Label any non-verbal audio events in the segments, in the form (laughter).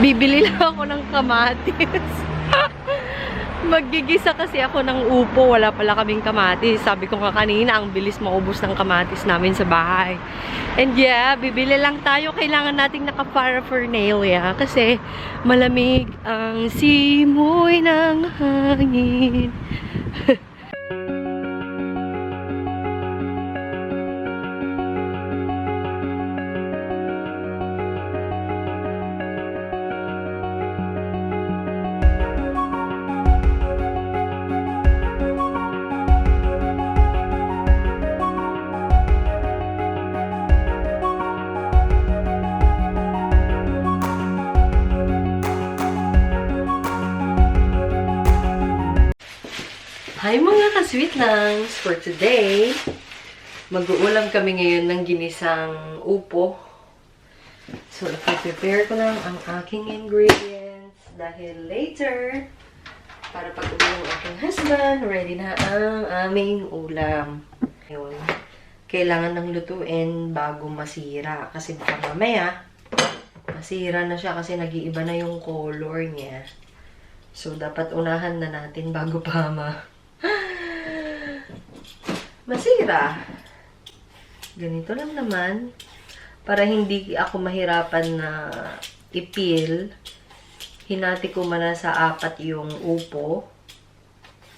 Bibili lang ako ng kamatis. (laughs) Magigisa kasi ako ng upo. Wala pala kaming kamatis. Sabi ko nga kanina, ang bilis maubos ng kamatis namin sa bahay. And yeah, bibili lang tayo. Kailangan nating naka-paraphernalia kasi malamig ang simoy ng hangin. (laughs) Hi mga ka-sweet langs! For today, mag-uulam kami ngayon ng ginisang upo. So, prepare ko lang ang aking ingredients dahil later, para pag uwi ng aking husband, ready na ang aming ulam. Ngayon, kailangan ng lutuin bago masira. Kasi baka mamaya, masira na siya kasi nag-iiba na yung color niya. So, dapat unahan na natin bago pa ma masira. Ganito lang naman. Para hindi ako mahirapan na ipil, hinati ko muna sa apat yung upo.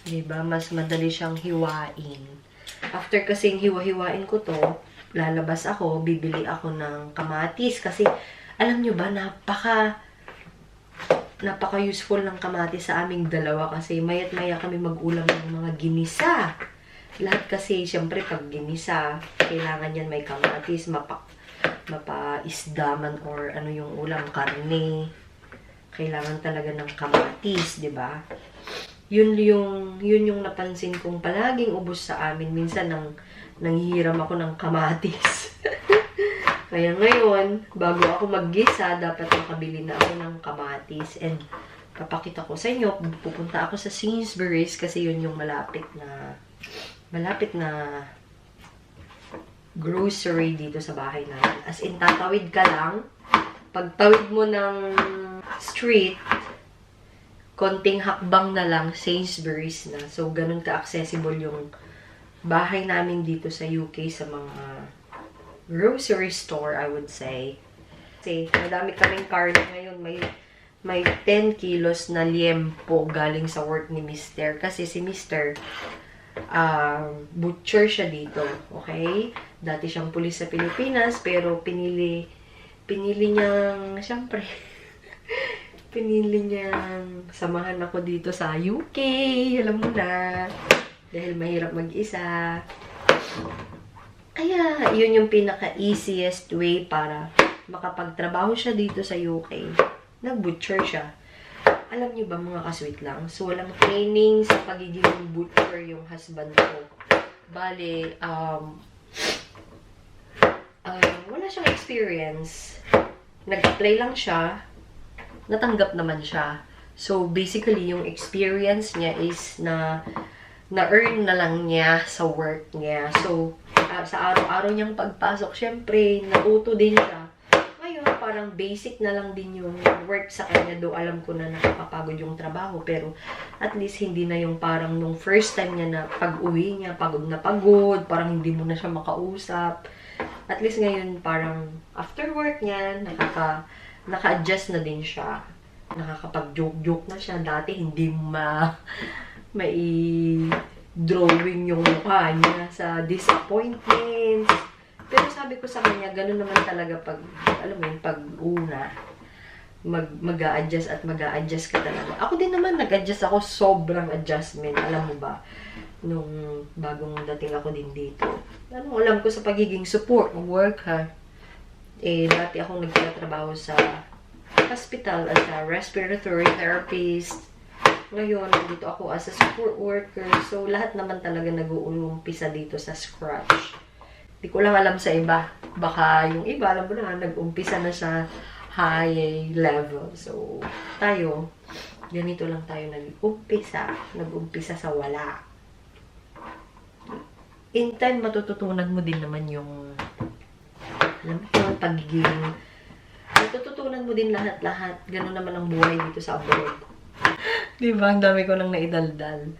'Di ba Mas madali siyang hiwain. After kasing hiwa-hiwain ko to, lalabas ako, bibili ako ng kamatis. Kasi, alam nyo ba, napaka napaka-useful ng kamatis sa aming dalawa kasi mayat maya kami mag-ulam ng mga ginisa. Lahat kasi, syempre, pag ginisa, kailangan yan may kamatis, mapa, mapa-isda man or ano yung ulam, karne. Kailangan talaga ng kamatis, di ba? Yun yung, yun yung napansin kong palaging ubos sa amin. Minsan, nang, nanghihiram ako ng kamatis. (laughs) Kaya ngayon, bago ako maggisa, dapat makabili na ako ng kamatis. And papakita ko sa inyo, pupunta ako sa Sainsbury's kasi yun yung malapit na malapit na grocery dito sa bahay namin. As in, tatawid ka lang. Pagtawid mo ng street, konting hakbang na lang, Sainsbury's na. So, ganun ka-accessible yung bahay namin dito sa UK sa mga grocery store, I would say. Kasi, madami kaming card ngayon. May, may 10 kilos na liempo galing sa work ni Mister. Kasi si Mister, ah, butcher siya dito. Okay? Dati siyang pulis sa Pilipinas, pero pinili, pinili niyang, syempre, (laughs) pinili niyang samahan ako dito sa UK. Alam mo na. Dahil mahirap mag-isa. Kaya, yun yung pinaka-easiest way para makapagtrabaho siya dito sa UK. Nag-butcher siya. Alam niyo ba mga kasweet lang? So, walang training sa pagiging butcher yung husband ko. Bale, um, uh, wala siyang experience. Nag-apply lang siya. Natanggap naman siya. So, basically, yung experience niya is na na-earn na lang niya sa work niya. So, ah, sa araw-araw niyang pagpasok, syempre, natuto din siya. Parang basic na lang din yung work sa kanya. Do alam ko na nakakapagod yung trabaho. Pero, at least, hindi na yung parang nung first time niya na pag-uwi niya, pagod na pagod, parang hindi mo na siya makausap. At least ngayon, parang after work niya, nakaka, naka-adjust na din siya. Nakakapag-joke-joke na siya. Dati, hindi ma may drawing yung mukha niya sa disappointment. Pero sabi ko sa kanya, ganun naman talaga pag, alam mo yun, pag una, mag, mag adjust at mag adjust ka talaga. Ako din naman, nag-adjust ako, sobrang adjustment, alam mo ba, nung bagong dating ako din dito. Ano, alam ko sa pagiging support, work ha. Eh, dati akong nagtatrabaho sa hospital as a respiratory therapist, ngayon, nandito ako as a support worker. So, lahat naman talaga nag-uumpisa dito sa scratch. Di ko lang alam sa iba. Baka yung iba, alam mo na, nag-umpisa na sa high level. So, tayo, ganito lang tayo nag-umpisa. Nag-umpisa sa wala. In time, matututunan mo din naman yung alam mo, yung pagiging Natututunan mo din lahat-lahat. Ganun naman ang buhay dito sa abroad. Di ba? Ang dami ko nang naidaldal.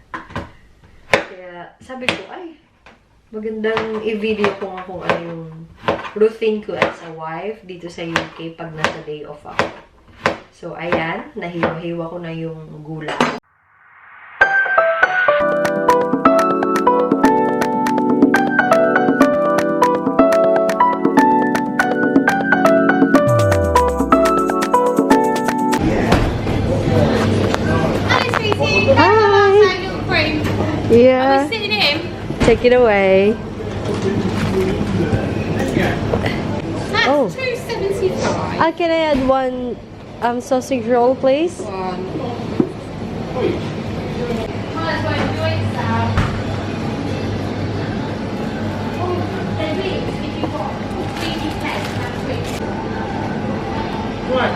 Kaya sabi ko, ay, magandang i-video ko nga kung ano yung routine ko as a wife dito sa UK pag nasa day off ako. So, ayan, nahiwa-hiwa ko na yung gula. Take it away. That's oh. 275. Uh, I can add one um, sausage roll, please. One.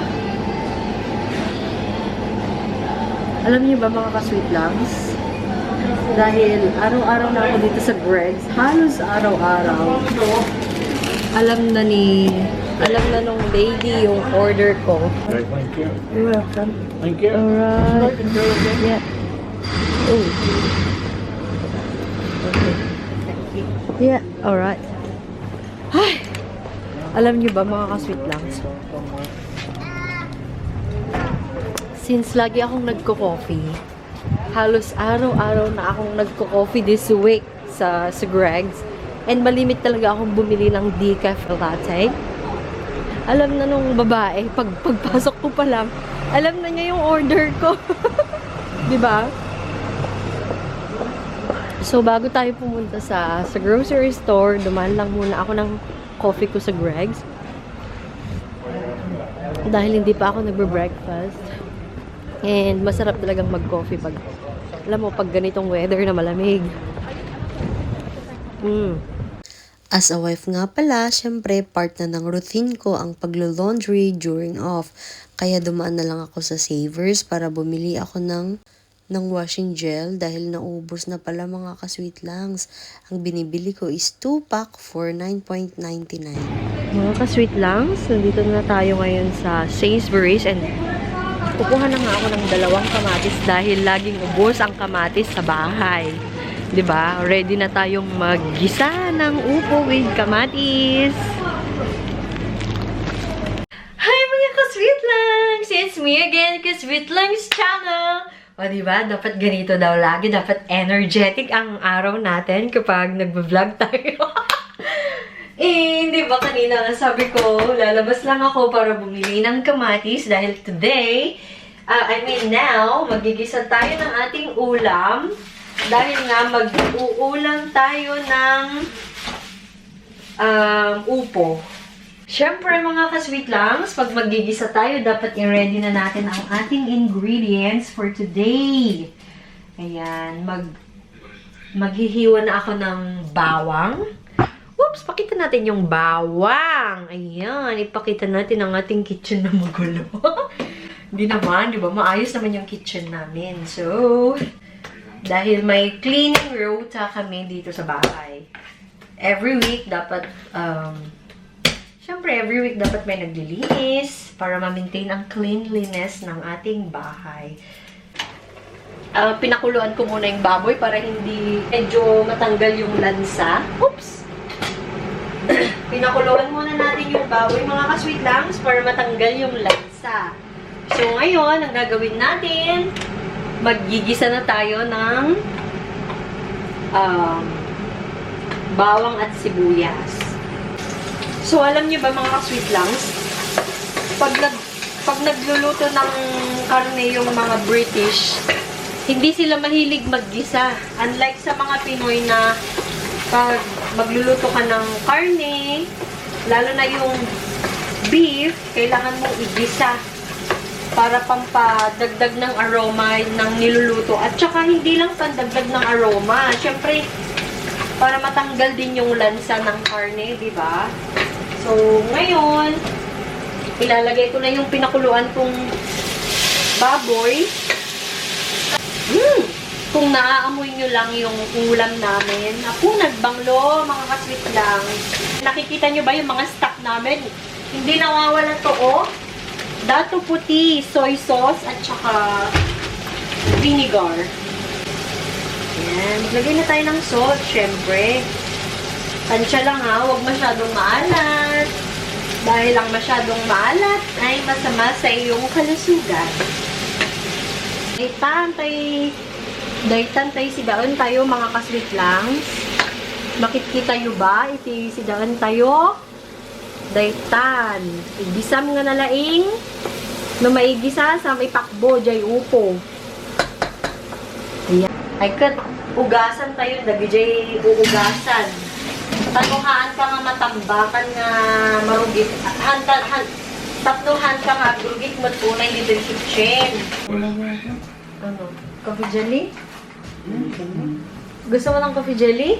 Alam niyo ba mga ka-sweet lungs? Dahil araw-araw na ako dito sa Greg's, halos araw-araw, alam na ni, alam na nung lady yung order ko. Thank you. You're welcome. Thank you. Alright. Yeah. Oh. Okay. Yeah, alright. Ay! Alam niyo ba mga ka-sweet langs? Since lagi akong nagko-coffee, halos araw-araw na akong nagko-coffee this week sa, sa Greg's. And malimit talaga akong bumili ng decaf latte. Alam na nung babae, pag pagpasok ko pa lang, alam na niya yung order ko. (laughs) 'Di ba? So, bago tayo pumunta sa, sa grocery store, dumaan lang muna ako ng coffee ko sa Greg's. Dahil hindi pa ako nagbe-breakfast. And masarap talagang mag-coffee pag, alam mo, pag ganitong weather na malamig. Mm. As a wife nga pala, syempre part na ng routine ko ang paglo-laundry during off. Kaya dumaan na lang ako sa Savers para bumili ako ng ng washing gel dahil naubos na pala mga ka-sweet langs. Ang binibili ko is 2 pack for 9.99. Mga ka-sweet langs, nandito na tayo ngayon sa Sainsbury's and kukuha na nga ako ng dalawang kamatis dahil laging ubos ang kamatis sa bahay. 'Di ba? Ready na tayong maggisa ng upo with kamatis. Hi mga ka-sweet langs! It's me again, ka-sweet langs channel! O diba, dapat ganito daw lagi. Dapat energetic ang araw natin kapag nagbablog tayo. (laughs) eh, di ba kanina sabi ko, lalabas lang ako para bumili ng kamatis dahil today, uh, I mean now, magigisa tayo ng ating ulam. Dahil nga mag-uulam tayo ng um, upo. Siyempre mga ka-sweet langs, pag magigisa tayo, dapat i-ready na natin ang ating ingredients for today. Ayan, mag maghihiwa na ako ng bawang. Oops, pakita natin yung bawang. Ayan, ipakita natin ang ating kitchen na magulo. (laughs) Hindi naman, di ba? Maayos naman yung kitchen namin. So, dahil may cleaning rota kami dito sa bahay. Every week, dapat, um, syempre, every week dapat may naglilinis para ma-maintain ang cleanliness ng ating bahay. Ah, pinakuluan ko muna yung baboy para hindi medyo matanggal yung lansa. Oops! Pinakuluan muna natin yung baboy, mga ka-sweet langs, para matanggal yung lansa. So, ngayon, ang gagawin natin, magigisa na tayo ng um, bawang at sibuyas. So, alam niyo ba mga ka-sweet langs, pag, nag, pag nagluluto ng karne yung mga British, hindi sila mahilig maggisa. Unlike sa mga Pinoy na pag magluluto ka ng karne, lalo na yung beef, kailangan mong igisa para pampadagdag ng aroma ng niluluto. At saka hindi lang pandagdag ng aroma. Siyempre, para matanggal din yung lansa ng karne, di ba? So, ngayon, ilalagay ko na yung pinakuluan kong baboy. Mm! Kung naaamoy nyo lang yung ulam namin, ako nagbanglo, mga kasweet lang. Nakikita nyo ba yung mga stock namin? Hindi nawawala to, oh. Dato puti, soy sauce, at saka vinegar. Ayan. Maglagay na tayo ng salt, syempre. Tansya lang ha, huwag masyadong maalat. Dahil lang masyadong maalat ay masama sa iyong kalusugan. Daytan tay Daytan tay si daon tayo mga kasweet langs. Makikita yo ba? Iti si daon tayo. Daytan. Igisam nga nalaing. No maigisa sa may pakbo jay upo. Ayan. Ay kat ugasan tayo dagi jay uugasan. Tanuhaan ka nga matambakan nga marugit. Hanta, han, tatluhan ka nga grugit mo tunay dito kitchen. Ano? Jelly? Gusto mo ng coffee jelly?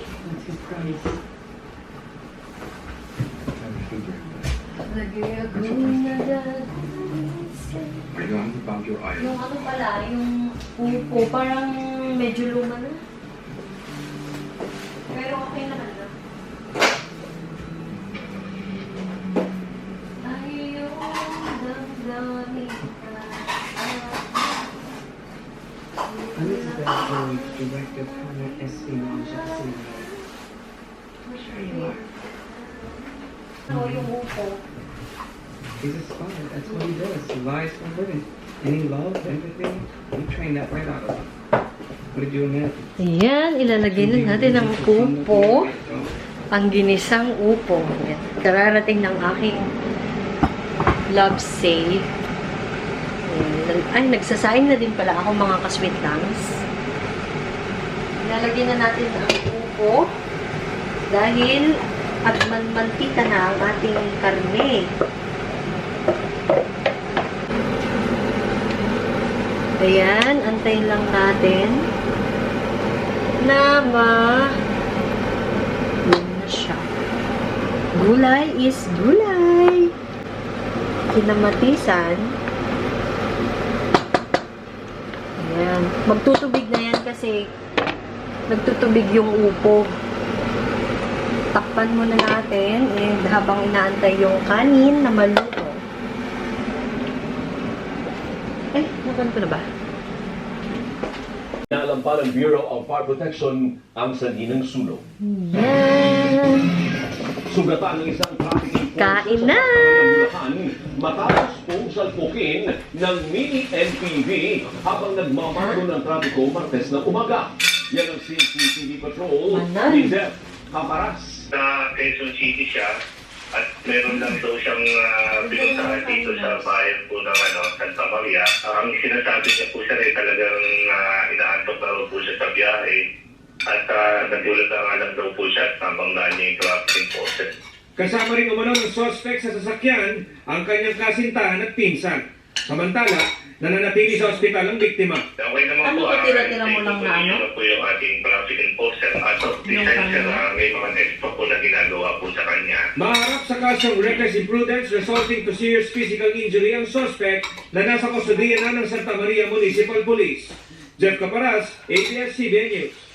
Yung ano pala, yung upo, parang medyo luma na. Your espionage at cinema? Ano yung upo? He's a spy. That's what he does. He lies for living. Any love, everything, you train that right out of him. What did you imagine? Ayan, ilalagay na natin ang upo. Ang ginisang upo. Ayan. Kararating ng aking love save. Ayan. Ay, nagsasaing na din pala ako mga kasweet langs. Ilalagay na natin ang upo. Dahil at manmantika na ang ating karne. Ayan, antayin lang natin na ma yun. Gulay is gulay. Kinamatisan. Ayan. Magtutubig na yan kasi nagtutubig yung upo. Takpan muna natin and habang inaantay yung kanin na maluto. Eh, nakan ko na ba? Naalam pa ng Bureau of Fire Protection ang saninang sulong. Yan. Sugatan ng isang traffic enforcer Kain na! matapos pong salpukin ng mini NPV habang nagmamando ng trapiko Martes na umaga. Yan ang CCTV Patrol Manay. ni Zef Caparas. sa Quezon City siya at meron lang daw siyang uh, pinuntahan dito sa bayan po ng ano, Santa Maria. Ang sinasabi niya po siya ay talagang uh, inaantok na po siya sa biyahe at uh, nagulat na nga lang daw po siya at nabanggaan niya yung traffic enforcer. Kasama rin umano ng suspect sa sasakyan ang kanyang kasintahan at pinsan. Samantala, nananatili sa ospital ang biktima. Okay naman Ano po, to, ah, tira-tira mo lang na ano? na po yung ating traffic enforcer at of sir, kanya? ah, may mga text pa po na ginagawa po sa kanya. Maharap sa kasong reckless imprudence resulting to serious physical injury ang suspect na nasa kustodiya na ng Santa Maria Municipal Police. Jeff Caparas, ABS-CBN News.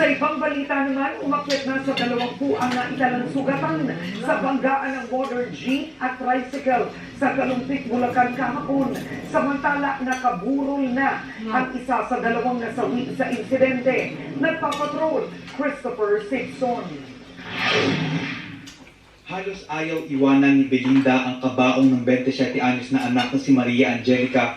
Sa ibang balita naman, umakyat na sa dalawampu ang nailalang sugatan sa banggaan ng motor jeep at tricycle sa Kalumpit, Bulacan kahapon. Samantala, nakaburol na ang isa sa dalawang nasawi sa insidente. Nagpapatrol, Christopher Simpson. Halos ayaw iwanan ni Belinda ang kabaong ng 27 anyos na anak na si Maria Angelica